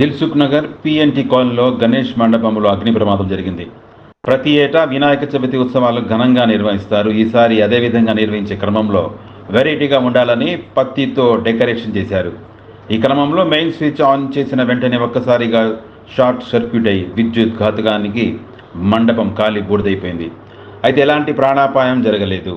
Dilsukh Nagar P&T కాలనీలో గణేష్ మండపంలో అగ్ని ప్రమాదం జరిగింది. ప్రతి ఏటా వినాయక చవితి ఉత్సవాలు ఘనంగా నిర్వహిస్తారు. ఈసారి అదేవిధంగా నిర్వహించే క్రమంలో వెరైటీగా ఉండాలని పత్తితో డెకరేషన్ చేశారు. ఈ క్రమంలో మెయిన్ స్విచ్ ఆన్ చేసిన వెంటనే ఒక్కసారిగా షార్ట్ సర్క్యూట్ అయి విద్యుత్ ఘాతకానికి మండపం ఖాళీ బూడిదైపోయింది. అయితే ఎలాంటి ప్రాణాపాయం జరగలేదు.